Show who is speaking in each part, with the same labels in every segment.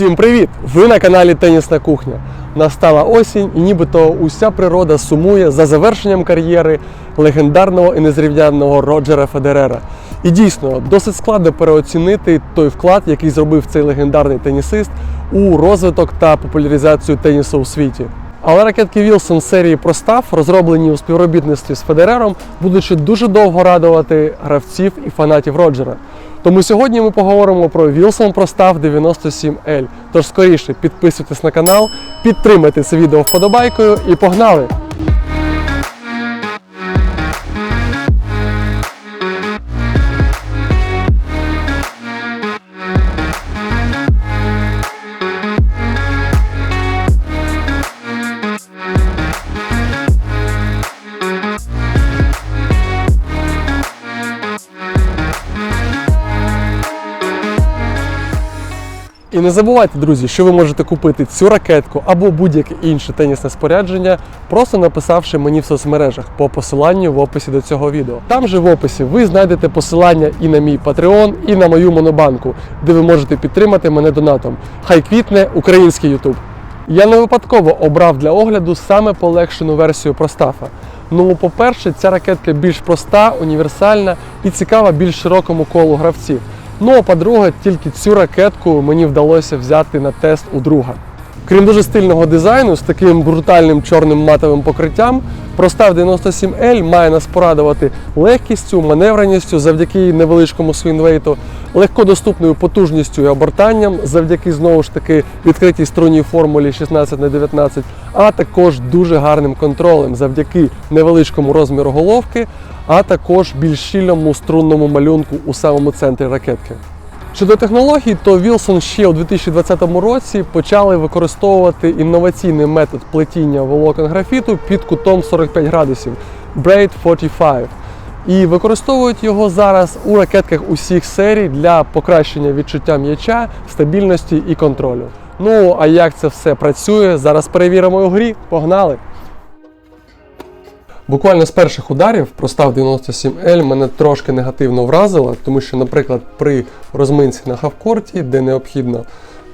Speaker 1: Всім привіт! Ви на каналі Тенісна кухня. Настала осінь, і нібито уся природа сумує за завершенням кар'єри легендарного і незрівнянного Роджера Федерера. І дійсно, досить складно переоцінити той вклад, який зробив цей легендарний тенісист у розвиток та популяризацію тенісу у світі. Але ракетки Вілсон серії Простав, розроблені у співробітництві з Федерером, будуть ще дуже довго радувати гравців і фанатів Роджера. Тому сьогодні ми поговоримо про Wilson Простав 97L. Тож скоріше підписуйтесь на канал, підтримайте це відео вподобайкою і погнали! І не забувайте, друзі, що ви можете купити цю ракетку або будь-яке інше тенісне спорядження, просто написавши мені в соцмережах по посиланню в описі до цього відео. Там же в описі ви знайдете посилання і на мій Patreon, і на мою монобанку, де ви можете підтримати мене донатом. Хай квітне український YouTube. Я не випадково обрав для огляду саме полегшену версію Простафа. Ну, по-перше, ця ракетка більш проста, універсальна і цікава більш широкому колу гравців. Ну а по-друге, тільки цю ракетку мені вдалося взяти на тест у друга. Крім дуже стильного дизайну з таким брутальним чорним матовим покриттям, Простав 97L має нас порадувати легкістю, маневреністю завдяки невеличкому свінвейту, легкодоступною потужністю і обертанням завдяки знову ж таки відкритій струнній формулі 16 на 19, а також дуже гарним контролем завдяки невеличкому розміру головки, а також більш щільному струнному малюнку у самому центрі ракетки. Щодо технологій, то Wilson ще у 2020 році почали використовувати інноваційний метод плетіння волокон графіту під кутом 45 градусів Braid 45. І використовують його зараз у ракетках усіх серій для покращення відчуття м'яча, стабільності і контролю. Ну а як це все працює, зараз перевіримо у грі. Погнали! Буквально з перших ударів простав 97L мене трошки негативно вразило, тому що, наприклад, при розминці на хавкорті, де необхідно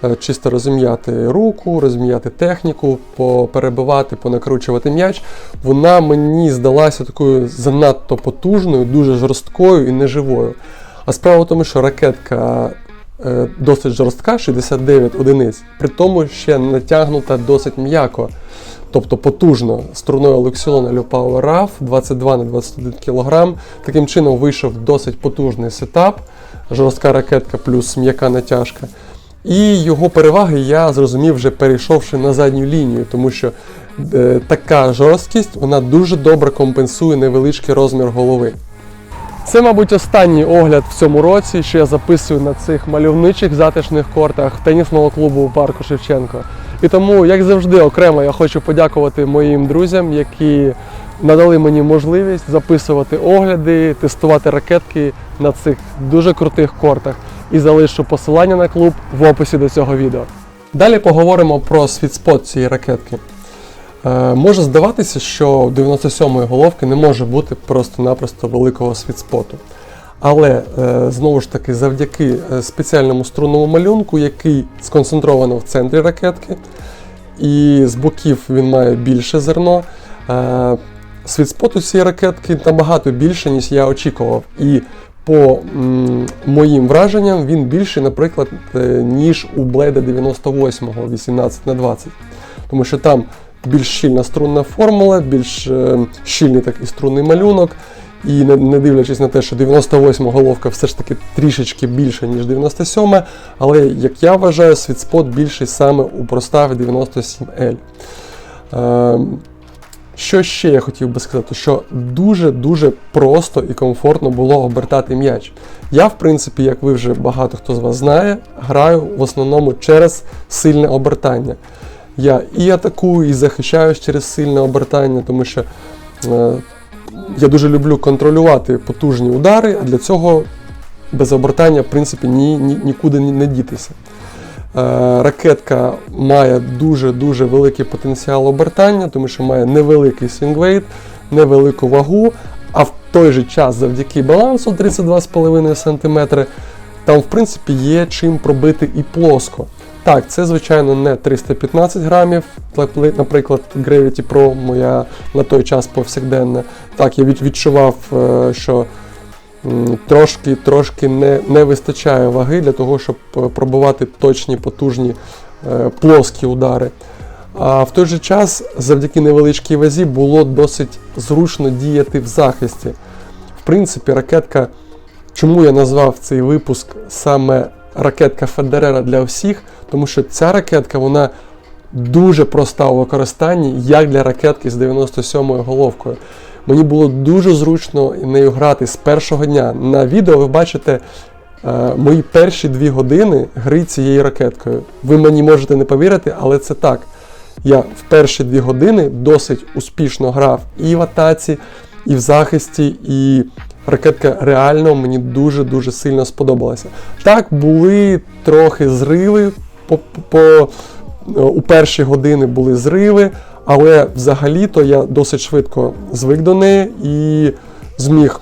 Speaker 1: е, чисто розім'яти руку, розім'яти техніку, поперебивати, понакручувати м'яч, вона мені здалася такою занадто потужною, дуже жорсткою і неживою. А справа в тому, що ракетка досить жорстка, 69 одиниць, при тому ще натягнута досить м'яко. Тобто потужно струною Lexilon Power RAF 22 на 21 кг. Таким чином вийшов досить потужний сетап, жорстка ракетка плюс м'яка натяжка. І його переваги я зрозумів вже перейшовши на задню лінію, тому що е, така жорсткість вона дуже добре компенсує невеличкий розмір голови. Це, мабуть, останній огляд в цьому році, що я записую на цих мальовничих затишних кортах тенісного клубу парку Шевченко. І тому, як завжди, окремо я хочу подякувати моїм друзям, які надали мені можливість записувати огляди, тестувати ракетки на цих дуже крутих кортах. І залишу посилання на клуб в описі до цього відео. Далі поговоримо про світспот цієї ракетки. Е, може здаватися, що у 97-ї головки не може бути просто-напросто великого світспоту. Але е, знову ж таки, завдяки е, спеціальному струнному малюнку, який сконцентровано в центрі ракетки, і з боків він має більше зерно. е, Світспот у цієї ракетки набагато більше, ніж я очікував. І по моїм враженням він більший, наприклад, ніж у Блейда 98-го 18 на 20 Тому що там більш щільна струнна формула, більш е, щільний такий струнний малюнок. І не, дивлячись на те, що 98 головка все ж таки трішечки більша, ніж 97, але, як я вважаю, світспот більший саме у проставі 97L. Е, що ще я хотів би сказати, що дуже-дуже просто і комфортно було обертати м'яч. Я, в принципі, як ви вже багато хто з вас знає, граю в основному через сильне обертання. Я і атакую, і захищаюсь через сильне обертання, тому що е, я дуже люблю контролювати потужні удари, а для цього без обертання, в принципі, ні, ні, нікуди не дітися. Е, ракетка має дуже-дуже великий потенціал обертання, тому що має невеликий свінгвейт, невелику вагу, а в той же час завдяки балансу 32,5 см там, в принципі, є чим пробити і плоско. Так, це звичайно не 315 грамів, наприклад, Gravity Pro, моя на той час повсякденна. Так, я відчував, е, що трошки, трошки не, не вистачає ваги для того, щоб е, пробувати точні, потужні е, плоскі удари. А в той же час, завдяки невеличкій вазі, було досить зручно діяти в захисті. В принципі, ракетка, чому я назвав цей випуск саме ракетка Федерера для всіх, тому що ця ракетка вона дуже проста у використанні, як для ракетки з 97-ю головкою. Мені було дуже зручно нею грати з першого дня. На відео ви бачите е, мої перші дві години гри цією ракеткою. Ви мені можете не повірити, але це так. Я в перші дві години досить успішно грав і в атаці, і в захисті, і ракетка реально мені дуже-дуже сильно сподобалася. Так, були трохи зриви по, по, у перші години були зриви, але взагалі-то я досить швидко звик до неї і зміг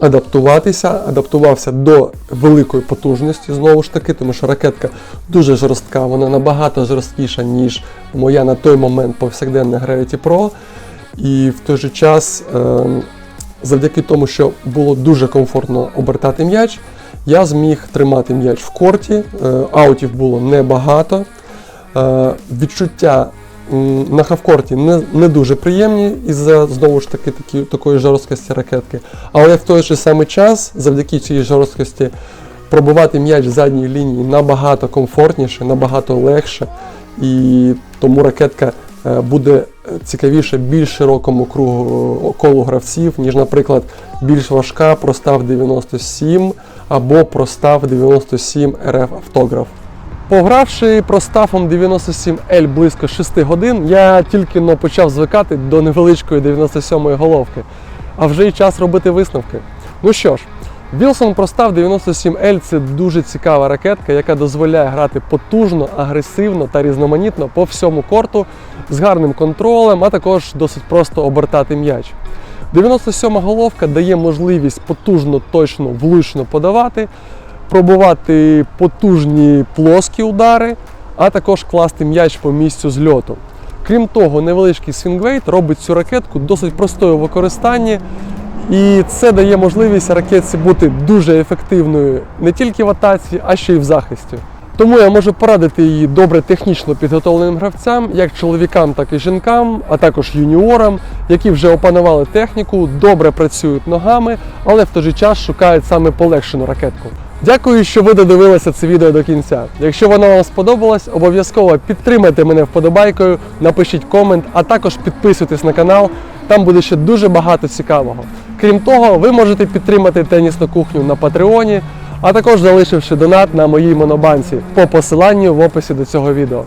Speaker 1: адаптуватися, адаптувався до великої потужності, знову ж таки, тому що ракетка дуже жорстка, вона набагато жорсткіша, ніж моя на той момент повсякденна Gravity Pro. І в той же час, е, завдяки тому, що було дуже комфортно обертати м'яч, я зміг тримати м'яч в корті, е, аутів було небагато. Е, відчуття на хавкорті не, не дуже приємні із-за знову ж таки такі, такої жорсткості ракетки. Але в той же самий час, завдяки цій жорсткості, пробувати м'яч в задній лінії набагато комфортніше, набагато легше. І тому ракетка буде цікавіше більш широкому кругу колу гравців, ніж, наприклад, більш важка простав 97 або простав 97 RF автограф. Погравши проставом 97L близько 6 годин, я тільки но почав звикати до невеличкої 97-ї головки, а вже й час робити висновки. Ну що ж, Wilson Простав 97L це дуже цікава ракетка, яка дозволяє грати потужно, агресивно та різноманітно по всьому корту з гарним контролем, а також досить просто обертати м'яч. 97 головка дає можливість потужно, точно, влучно подавати, пробувати потужні плоскі удари, а також класти м'яч по місцю зльоту. Крім того, невеличкий свінгвейт робить цю ракетку досить простою у використанні, і це дає можливість ракетці бути дуже ефективною не тільки в атаці, а ще й в захисті. Тому я можу порадити її добре технічно підготовленим гравцям, як чоловікам, так і жінкам, а також юніорам, які вже опанували техніку, добре працюють ногами, але в той же час шукають саме полегшену ракетку. Дякую, що ви додивилися це відео до кінця. Якщо воно вам сподобалось, обов'язково підтримайте мене вподобайкою, напишіть комент, а також підписуйтесь на канал. Там буде ще дуже багато цікавого. Крім того, ви можете підтримати тенісну кухню на Патреоні, а також залишивши донат на моїй монобанці по посиланню в описі до цього відео.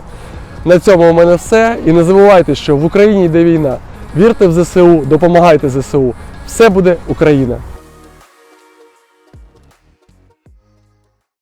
Speaker 1: На цьому у мене все. І не забувайте, що в Україні йде війна. Вірте в ЗСУ, допомагайте ЗСУ. Все буде Україна!